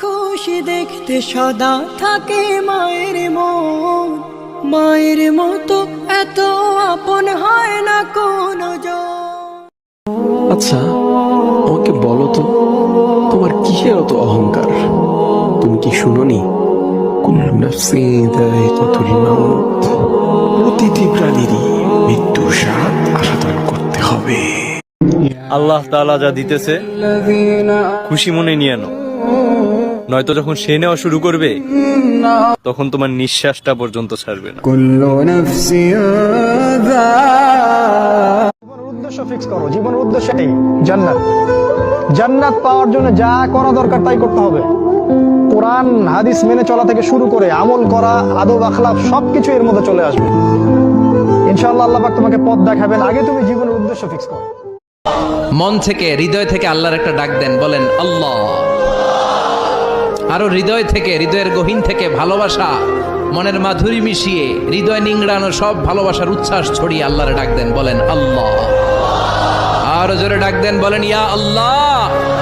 খুশি দেখতে সদা থাকে মায়ের মন। মায়ের মতো এত আপন হয় না কোনো আচ্ছা আমাকে বলো তো তোমার কিসের অত অহংকার? তুমি কি শুনোনি? প্রতিটি প্রাণীরই মৃত্যুর স্বাদ করতে হবে। আল্লাহ তাআলা যা দিতেছে খুশি মনে নিয়ে নাও। নয়তো যখন সে নেওয়া শুরু করবে তখন তোমার নিঃশ্বাসটা পর্যন্ত ছাড়বে না। উদ্দেশ্য ফিক্স করো জীবনের উদ্দেশ্য এই জান্নাত। জান্নাত পাওয়ার জন্য যা করা দরকার তাই করতে হবে। কোরআন হাদিস মেনে চলা থেকে শুরু করে আমল করা আদব আখলাপ সবকিছু এর মধ্যে চলে আসবে। ইনশাআল্লাহ আল্লাহ পাক তোমাকে পথ দেখাবেন। আগে তুমি জীবনের উদ্দেশ্য ফিক্স করো। মন থেকে হৃদয় থেকে আল্লাহর একটা ডাক দেন বলেন আল্লাহ। আরও হৃদয় থেকে, হৃদয়ের গহীন থেকে ভালোবাসা মনের মাধুরী মিশিয়ে, হৃদয় নিংড়ানো সব ভালোবাসার উচ্ছ্বাস ছড়িয়ে আল্লাহরে ডাক দেন, বলেন আল্লাহ। আর জোরে ডাক দেন, বলেন ইয়া আল্লাহ।